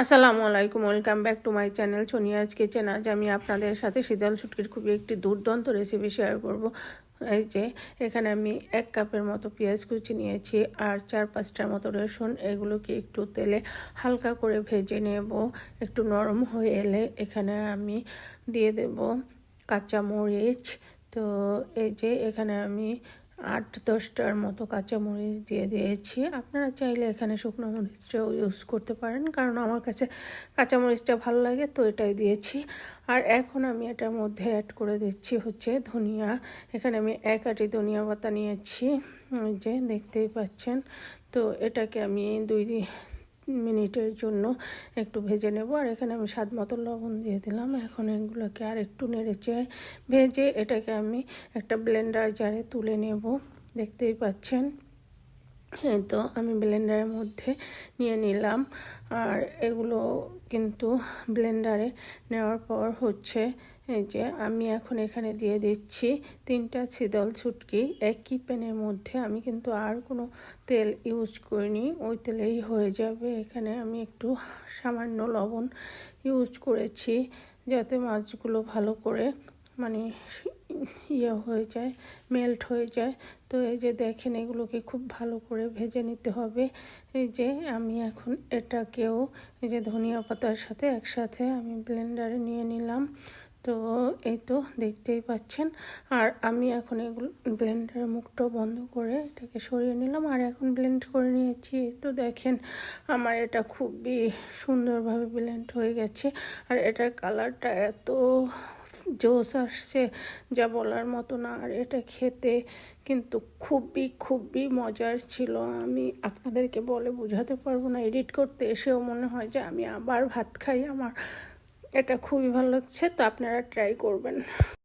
আসসালামু আলাইকুম, welcome back to my channel Sonia's kitchen. আজ আমি আপনাদের সাথে শীতল ছুটকির খুবই একটি দুর্দান্ত রেসিপি শেয়ার করব। এই যে, এখানে আমি এক কাপের মতো পেঁয়াজ কুচি নিয়েছি আর চার পাঁচটার মতো রসুন। এগুলোকে একটু তেলে হালকা করে ভেজে নেব। একটু নরম হয়ে এলে এখানে আমি দিয়ে দেব কাঁচা মরিচ তো এই যে, এখানে আমি আট দশটার মতো কাঁচামরিচ দিয়ে দিয়েছি। আপনারা চাইলে এখানে শুকনো মরিচটাও ইউজ করতে পারেন, কারণ আমার কাছে কাঁচামরিচটা ভালো লাগে, তো এটাই দিয়েছি। আর এখন আমি এটার মধ্যে অ্যাড করে দিচ্ছি হচ্ছে ধনিয়া। এখানে আমি এক আটি ধনিয়া পাতা নিয়েছি যে দেখতেই পাচ্ছেন। তো এটাকে আমি দুই মিনিটের জন্য একটু ভেজে নেব। আর এখানে আমি স্বাদ মতো লবণ দিয়ে দিলাম। এখন এগুলোকে আর একটু নেড়েচে ভেজে এটাকে আমি একটা ব্লেন্ডার জারে তুলে নেব। দেখতেই পাচ্ছেন? হ্যাঁ তো আমি ব্লেন্ডারের মধ্যে নিয়ে নিলাম। আর এগুলো কিন্তু ব্লেন্ডারে নেওয়ার পর হচ্ছে এই যে আমি এখন এখানে দিয়ে দিচ্ছি তিনটা ছিদল ছুটকি। একই প্যানের মধ্যে আমি কিন্তু আর কোনো তেল ইউজ করিনি। ওই তেলেই হয়ে যাবে। এখানে আমি একটু সামান্য লবণ ইউজ করেছি যাতে মাছগুলো ভালো করে মানে ইয়ে হয়ে যায় মেল্ট হয়ে যায়। তো এই যে দেখেন, এগুলোকে খুব ভালো করে ভেজে নিতে হবে। এই যে আমি এখন এটাকেও এই যে ধনিয়া পাতার সাথে একসাথে আমি ব্লেন্ডারে নিয়ে নিলাম। তো এই তো দেখতেই পাচ্ছেন। আর আমি এখন এগুলো ব্লেন্ডারের মুখটা বন্ধ করে এটাকে সরিয়ে নিলাম। আর এখন ব্লেন্ড করে নিয়েছি। তো দেখেন, আমার এটা খুবই সুন্দরভাবে ব্লেন্ড হয়ে গেছে। আর এটার কালারটা এত জোস আসছে, যা বলার মতো না। আর এটা খেতে কিন্তু খুবই খুবই মজার ছিল। আমি আপনাদেরকে বলে বোঝাতে পারব না। এডিট করতে এসেও মনে হয় যে আমি আবার ভাত খাই আমার এটা খুবই ভালো লাগছে তো আপনারা ট্রাই করবেন।